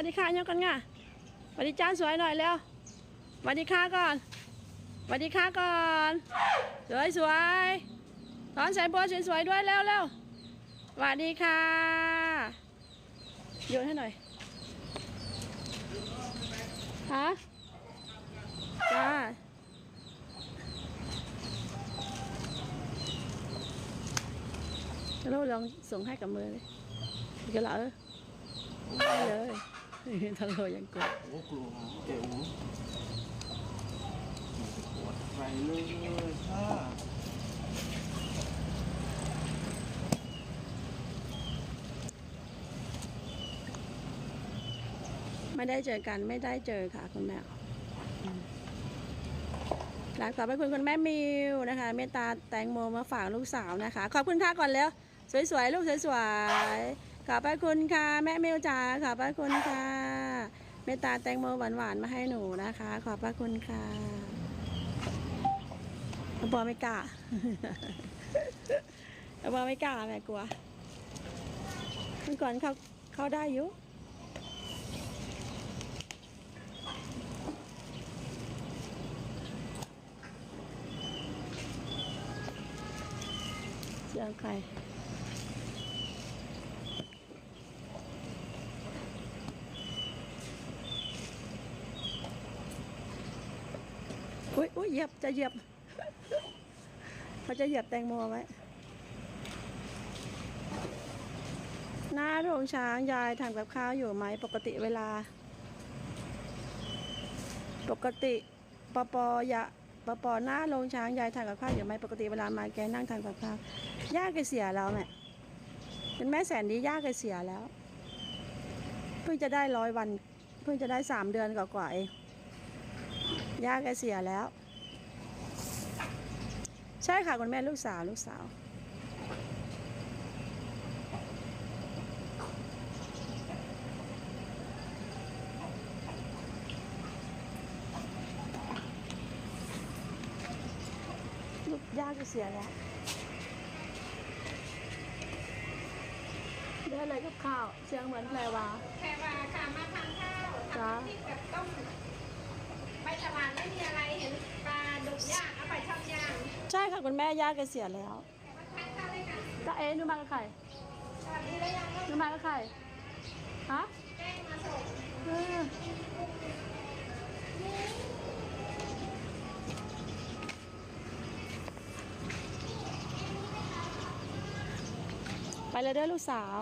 วัสดีค่ะยังกันง่ะสวัสดีจ้าสวยหน่อยเร็วสวัสดีค่ะก่อนสวัสดีค่ะก่อนสวยสวยถอนสายบัวสวยๆด้วยเร็วเร็วสวัสดีค่ะโยนให้หน่อยฮะจ้าเราลองส่งให้กับมือเลยก็เหรอได้เลย ทะโลยังกดโอ้กลัวเจ๋วปวดไปเลยค่ะไม่ได้เจอกันไม่ได้เจอค่ะคุณแม่หลังขอบพระคุณคุณแม่มิวนะคะ เมตตาแตงโมมาฝากลูกสาวนะคะ ขอบคุณค่ะก่อนแล้ว สวยๆ ลูกสวยๆ ขอบพระคุณค่ะ แม่เมิวจ๋าขอบพระคุณค่ะเมตตาแตงโมหวานๆมาให้หนูนะคะ ขอบพระคุณค่ะบอไม่กล้าบอไม่กล้าแม่กลัวเมื่อก่อนเขาเขาได้อยู่เสียงใคร ยอุ้ยเหยียบจะเหยียบเขาจะเหยียบแตงโมไว้หน้าโรงช้างยายทำกับข้าวอยู่ไหม ปกติเวลา ปกติปปอยะปปอหน้าโรงช้างยายทานกับข้าวอยู่ไหมปกติเวลามาแกนั่งทานกับข้าวย่าแกเสียแล้วแม่เป็นแม่แสนดีย่าแกเสียแล้ว เพิ่งจะได้ร้อยวัน เพิ่งจะได้สามเดือนกว่าๆเอง ย่าแกเสียแล้ว ใช่ค่ะคุณแม่ลูกสาวลูกสาว ลูกย่าก็เสียแล้วได้อะไรกับข้าวเสียงเหมือนแพรวาแพรวาค่ะมาทานข้าวจ้าทำพริก กับต้มใบตะวันไม่มีอะไรเห็นปลาดุกย่างเอาไปทำย่างใช่ค่ะคุณแม่ย่าแกเสียแล้วมาทานข้าวด้วยกันตาเอ๋หนูมากับใครสวัสดีแล้วยังหนูมากับใครฮะแจ้งมาส่งเออไปเลยเด้อลูกสาว